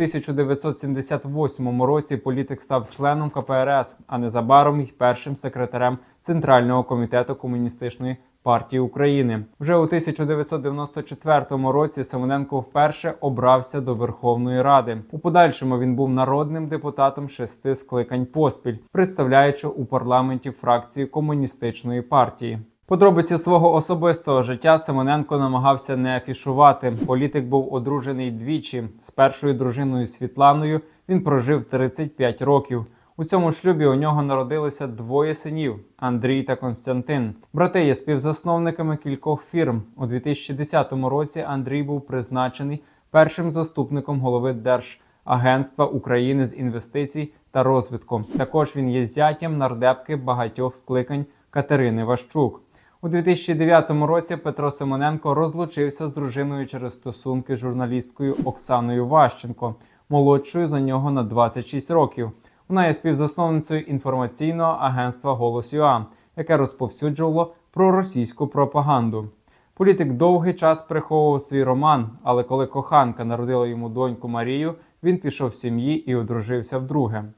У 1978 році політик став членом КПРС, а незабаром й першим секретарем Центрального комітету комуністичної партії України. Вже у 1994 році Семененко вперше обрався до Верховної Ради. У подальшому він був народним депутатом шести скликань поспіль, представляючи у парламенті фракцію комуністичної партії. Подробиці свого особистого життя Семененко намагався не афішувати. Політик був одружений двічі. З першою дружиною Світланою він прожив 35 років. У цьому шлюбі у нього народилися двоє синів Андрій та Константин. Брати є співзасновниками кількох фірм. У 2010 році Андрій був призначений першим заступником голови Держагентства України з інвестицій та розвитку. Також він є зятям нардепки багатьох скликань Катерини Ващук. У 2009 році Петро Симоненко розлучився з дружиною через стосунки з журналісткою Оксаною Ващенко, молодшою за нього на 26 років. Вона є співзасновницею інформаційного агентства Голос ЮА, яке розповсюджувало проросійську пропаганду. Політик довгий час приховував свій роман, але коли коханка народила йому доньку Марію, він пішов з сім'ї і одружився вдруге.